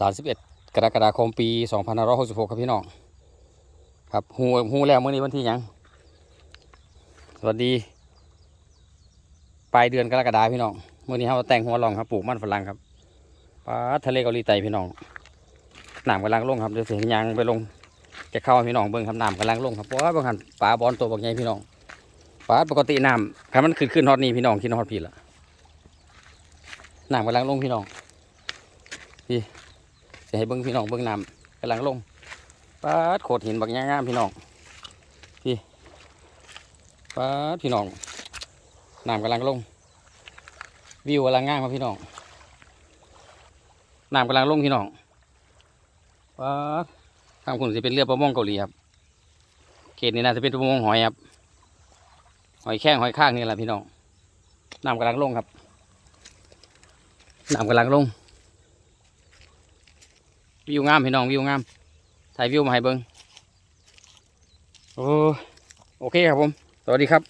31 กรกฎาคมปี 2566 ครับพี่น้อง ครับฮูฮูแล้วเมื้อนี้วันที่ยัง สวัสดี ปลายเดือนกรกฎาพี่น้องเมื้อนี้เฮาแต่งหัวลองครับปลูกมันฝรั่งครับปลาทะเลเกาหลีใต้พี่น้องน้ำกำลังลงครับเดี๋ยวสิยงยางไปลง จะเข้าพี่น้องเบิ่งครับน้ำกำลังลงครับเพราะว่าบางคันปลาบอลตัวบางใหญ่พี่น้องปลาปกติน้ำคันมันขึ้นขึ้นฮอดนี่พี่น้องขึ้นฮอดพี่ละน้ำกำลังลงพี่น้องพี่ จะให้เบิ่งพี่น้องเบิ่งน้ำกำลังลงปลาโขดหินบางงามๆพี่น้องพี่ปลาพี่น้องน้ำกำลังลง วิวกำลังงามครับพี่น้องน้ำกำลังลงพี่น้องว้าทางคุณจะเป็นเรือประมงเกาหลีครับเขตนี้น่าจะเป็นประมงหอยครับหอยแข้งหอยข้างนี่แหละพี่น้องน้ำกำลังลงครับน้ำกำลังลง วิวงามพี่น้องวิวงามถ่ายวิวมาให้เบิ้งโอ้โอเคครับผม สวัสดีครับ